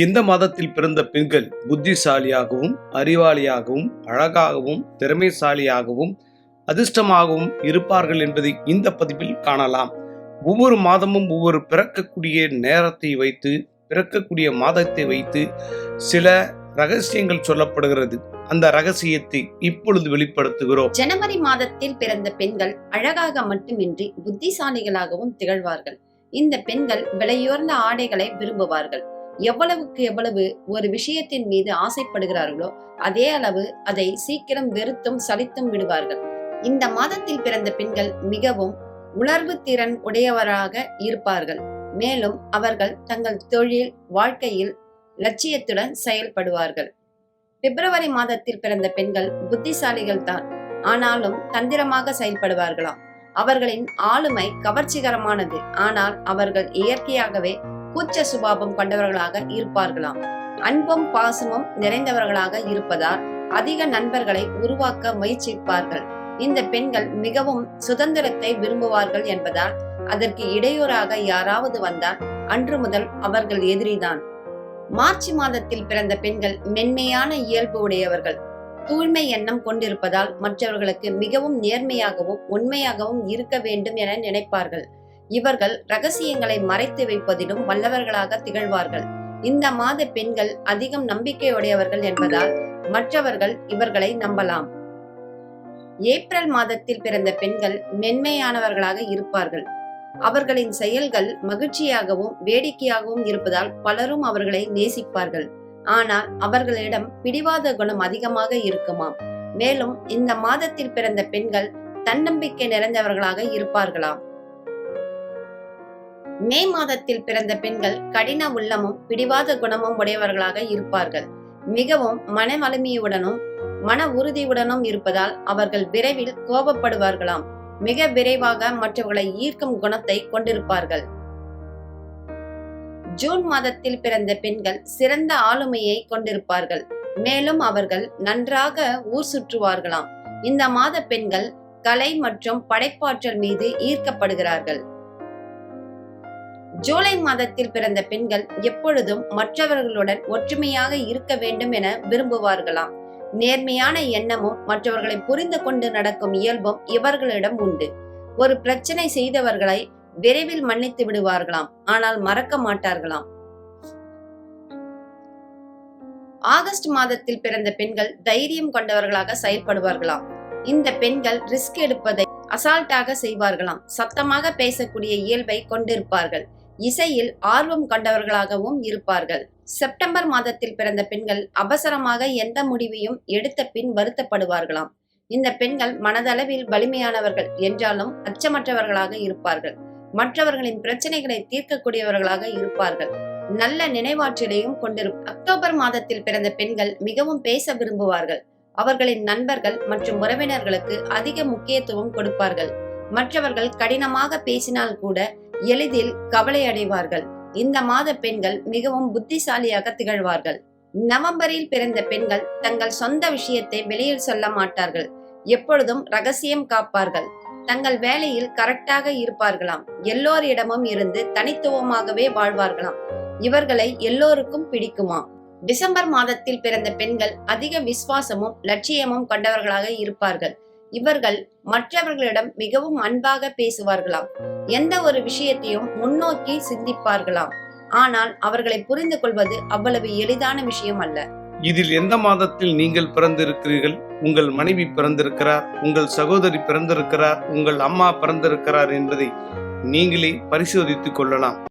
இந்த மாதத்தில் பிறந்த பெண்கள் புத்திசாலியாகவும் அறிவாளியாகவும் அழகாகவும் திறமைசாலியாகவும் அதிர்ஷ்டமாகவும் இருப்பார்கள் என்பதை இந்த பதிவில் காணலாம். ஒவ்வொரு மாதமும் ஒவ்வொரு பிறக்கக்கூடிய நேரத்தை வைத்து பிறக்கக்கூடிய மாதத்தை வைத்து சில ரகசியங்கள் சொல்லப்படுகிறது. அந்த ரகசியத்தை இப்பொழுது வெளிப்படுத்துகிறோம். ஜனவரி மாதத்தில் பிறந்த பெண்கள் அழகாக மட்டுமின்றி புத்திசாலிகளாகவும் திகழ்வார்கள். இந்த பெண்கள் விலையுயர்ந்த ஆடைகளை விரும்புவார்கள். எவ்வளவுக்கு எவ்வளவு ஒரு விஷயத்தின் மீது ஆசைப்படுகிறார்களோ அதே அளவு அதை சீக்கிரம் வெறுத்தும் சலித்தும் விடுவார்கள். இந்த மாதத்தில் பிறந்த பெண்கள் மிகவும் உணர்வு திறன் உடையவராக இருப்பார்கள். மேலும் அவர்கள் தங்கள் தொழில் வாழ்க்கையில் லட்சியத்துடன் செயல்படுவார்கள். பிப்ரவரி மாதத்தில் பிறந்த பெண்கள் புத்திசாலிகள் தான். ஆனாலும் தந்திரமாக செயல்படுவார்களாம். அவர்களின் ஆளுமை கவர்ச்சிகரமானது. ஆனால் அவர்கள் இயற்கையாகவே கூச்ச சுபாவம் கொண்டவர்களாக இருப்பார்களாம். அன்பும் பாசமும் நிறைந்தவர்களாக இருப்பதால் அதிக நண்பர்களை உருவாக்க முயற்சிப்பார்கள். இந்த பெண்கள் மிகவும் சுதந்திரத்தை விரும்புவார்கள் என்பதால் அதற்கு இடையூறாக யாராவது வந்தால் அன்று முதல் அவர்கள் எதிரிதான். மார்ச் மாதத்தில் பிறந்த பெண்கள் மென்மையான இயல்பு உடையவர்கள். தூய்மை எண்ணம் கொண்டிருப்பதால் மற்றவர்களுக்கு மிகவும் நேர்மையாகவும் உண்மையாகவும் இருக்க வேண்டும் என நினைப்பார்கள். இவர்கள் ரகசியங்களை மறைத்து வைப்பதிலும் வல்லவர்களாக திகழ்வார்கள். இந்த மாத பெண்கள் அதிகம் நம்பிக்கையுடையவர்கள் என்பதால் மற்றவர்கள் இவர்களை நம்பலாம். ஏப்ரல் மாதத்தில் பிறந்த பெண்கள் மென்மையானவர்களாக இருப்பார்கள். அவர்களின் செயல்கள் மகிழ்ச்சியாகவும் வேடிக்கையாகவும் இருப்பதால் பலரும் அவர்களை நேசிப்பார்கள். ஆனால் அவர்களிடம் பிடிவாத குணம் அதிகமாக இருக்குமாம். மேலும் இந்த மாதத்தில் பிறந்த பெண்கள் தன்னம்பிக்கை நிறைந்தவர்களாக இருப்பார்களாம். மே மாதத்தில் பிறந்த பெண்கள் கடின உள்ளமும் பிடிவாத குணமும் உடையவர்களாக இருப்பார்கள். மிகவும் மன வலிமையுடனும் மன உறுதியுடனும் இருப்பதால் அவர்கள் விரைவில் கோபப்படுவார்களாம். மிக விரைவாக மற்றவர்களை ஈர்க்கும் குணத்தை கொண்டிருப்பார்கள். ஜூன் மாதத்தில் பிறந்த பெண்கள் சிறந்த ஆளுமையை கொண்டிருப்பார்கள். மேலும் அவர்கள் நன்றாக ஊர் சுற்றுவார்களாம். இந்த மாத பெண்கள் கலை மற்றும் படைப்பாற்றல் மீது ஈர்க்கப்படுகிறார்கள். ஜூலை மாதத்தில் பிறந்த பெண்கள் எப்பொழுதும் மற்றவர்களுடன் ஒற்றுமையாக இருக்க வேண்டும் என விரும்புவார்களாம். நேர்மையான எண்ணமும் மற்றவர்களை புரிந்து கொண்டு நடக்கும் இயல்பும் இவர்களிடம் உண்டு. ஒரு பிரச்சனை செய்தவர்களை விரைவில் மன்னித்து விடுவார்களாம் ஆனால் மறக்க மாட்டார்களாம். ஆகஸ்ட் மாதத்தில் பிறந்த பெண்கள் தைரியம் கொண்டவர்களாக செயல்படுவார்களாம். இந்த பெண்கள் ரிஸ்க் எடுப்பதை அசால்ட்டாக செய்வார்களாம். சத்தமாக பேசக்கூடிய இயல்பை கொண்டிருப்பார்கள். இசையில் ஆர்வம் கொண்டவர்களாகவும் இருப்பார்கள். செப்டம்பர் மாதத்தில் பிறந்த பெண்கள் அபசரமாக எந்த முடிவையும் எடுத்த பின் வருத்தப்படுவார்களாம். இந்த பெண்கள் மனதளவில் வலிமையானவர்கள் என்றாலும் அச்சமற்றவர்களாக இருப்பார்கள். மற்றவர்களின் பிரச்சனைகளை தீர்க்கக்கூடியவர்களாக இருப்பார்கள். நல்ல நினைவாற்றலையும் கொண்டிருக்கும் அக்டோபர் மாதத்தில் பிறந்த பெண்கள் மிகவும் பேச விரும்புவார்கள். அவர்களின் நண்பர்கள் மற்றும் உறவினர்களுக்கு அதிக முக்கியத்துவம் கொடுப்பார்கள். மற்றவர்கள் கடினமாக பேசினால் கூட எளிதில் கவலை அடைவார்கள் இந்த மாத பெண்கள் மிகவும் புத்திசாலியாக திகழ்வார்கள். நவம்பரில் பிறந்த பெண்கள் தங்கள் சொந்த விஷயத்தை வெளியில் சொல்ல மாட்டார்கள். எப்பொழுதும் ரகசியம் காப்பார்கள். தங்கள் வேலையில் கரெக்டாக இருப்பார்களாம். எல்லோரிடமும் இருந்து தனித்துவமாகவே வாழ்வார்களாம். இவர்களை எல்லோருக்கும் பிடிக்குமாம் டிசம்பர் மாதத்தில் பிறந்த பெண்கள் அதிக விசுவாசமும் லட்சியமும் கொண்டவர்களாக இருப்பார்கள். இவர்கள் மற்றவர்களிடம் மிகவும் அன்பாக பேசுவார்களாம். எந்த ஒரு விஷயத்தையும் முன்னோக்கி சிந்திப்பார்களாம். ஆனால் அவர்களை புரிந்து கொள்வது அவ்வளவு எளிதான விஷயம் அல்ல. இதில் எந்த மாதத்தில் நீங்கள் பிறந்திருக்கிறீர்கள்? உங்கள் மனைவி பிறந்திருக்கிறார் உங்கள் சகோதரி பிறந்திருக்கிறார் உங்கள் அம்மா பிறந்திருக்கிறார் என்பதை நீங்களே பரிசோதித்துக் கொள்ளலாம்.